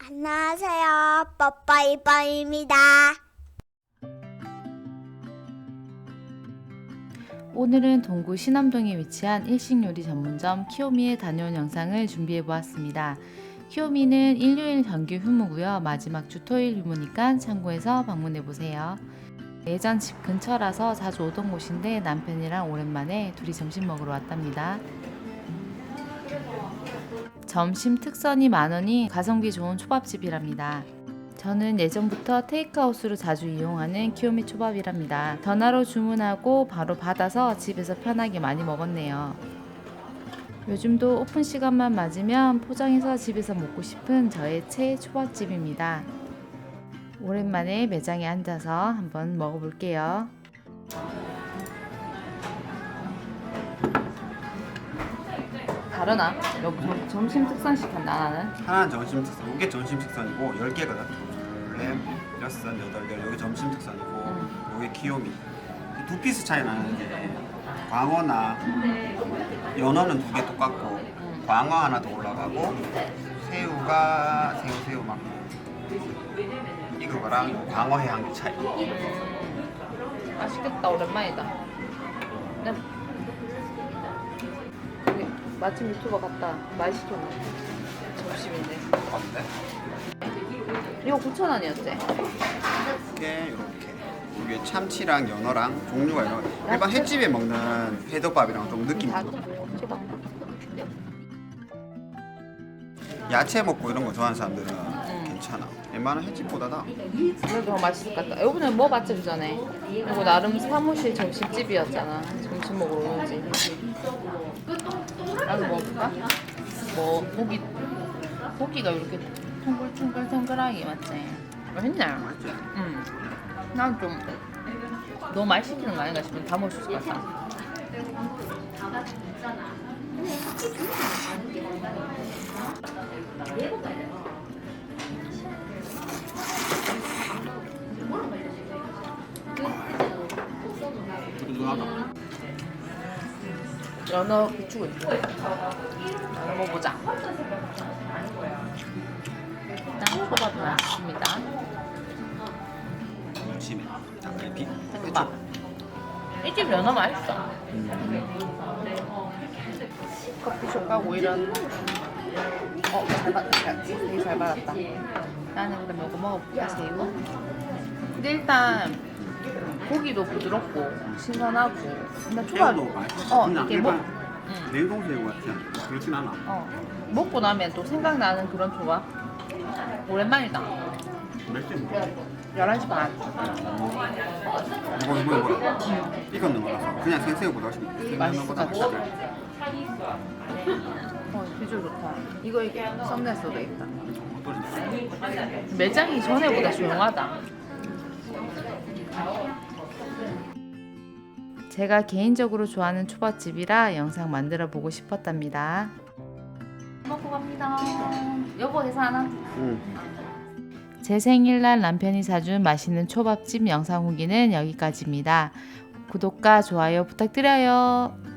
안녕하세요. 뽀뽀이뽀입니다. 오늘은 동구 신암동에 위치한 일식 요리 전문점 키오미에 다녀온 영상을 준비해 보았습니다. 키오미는 일요일 정규 휴무고요. 마지막 주 토요일 휴무니까 참고해서 방문해 보세요. 예전 집 근처라서 자주 오던 곳인데 남편이랑 오랜만에 둘이 점심 먹으러 왔답니다. 점심 특선이 만 원이 가성비 좋은 초밥집이랍니다. 저는 예전부터 테이크아웃으로 자주 이용하는 키오미 초밥이랍니다. 전화로 주문하고 바로 받아서 집에서 편하게 많이 먹었네요. 요즘도 오픈 시간만 맞으면 포장해서 집에서 먹고 싶은 저의 최애 초밥집입니다. 오랜만에 매장에 앉아서 한번 먹어볼게요. 다르나? 여기 점- 점심 특선 시켰나 나는? 하나는 점심 특선, 이게 점심 특선이고 10개거든. 둘, 넷, 여섯, 여덟 개. 여기 점심 특선이고 음. 여기 귀요미. 두 피스 차이 나는 게 광어나 연어는 두 개 똑같고 음. 광어 하나 더 올라가고 새우가 새우 새우 막 이거랑 광어 해양 차이. 맛있겠다 오랜만이다. 맛집 유튜버 같다. 많이 시켰네. 점심인데. 똑같은데? 이거 9천 원이었지? 이게 이렇게 이게 참치랑 연어랑 종류가 여러 일반 횟집에 먹는 회덮밥이랑 좀 느낌이 다좀 찍어. 야채 먹고 이런 거 좋아하는 사람들은 괜찮아. 웬만한 횟집보다 나. 그래도 더 맛있을 것 같다. 이번에 뭐 맛집 전에? 이거 나름 사무실 점심집이었잖아. 점심 먹으러 오는지. 나도 먹을까? 뭐 고기 고기가 이렇게 퉁글퉁글퉁글하게 맞지? 맛있네. 맛있지? 응. 난 좀 너무 많이 시키는 거 아닌가 싶으면 다 먹을 수 있을 것 같아. 누나가 연어 부추고 있어. 먹어보자. 일단 초밥이 맛있습니다. 무침에 닭갈비. 초밥. 이집 연어 맛있어. 커피숍 가고 이런. 어, 잘 받았다. 되게 잘 받았다. 나는 그럼 이거 먹어볼까, 새우? 근데 일단 고기도 부드럽고 신선하고 근데 초밥 새우도 맛있어. 어, 그냥 이게 뭐- 일반 응. 냉동 새우 같지 않아. 그렇진 않아. 어. 먹고 나면 또 생각나는 그런 조합. 오랜만이다. 몇 시에 먹어? 11시 반. 이거 이거 이거. 익었는 거라서 그냥 생새우보다 훨씬 맛있을 것 생새우보다 같아. 어, 비주얼 좋다. 이거 이게 썸네일 써도 있다. 매장이 전에보다 조용하다. 제가 개인적으로 좋아하는 초밥집이라 영상 만들어 보고 싶었답니다. 먹고 갑니다. 여보 계산하나? 응. 제 생일날 남편이 사준 맛있는 초밥집 영상 후기는 여기까지입니다. 구독과 좋아요 부탁드려요.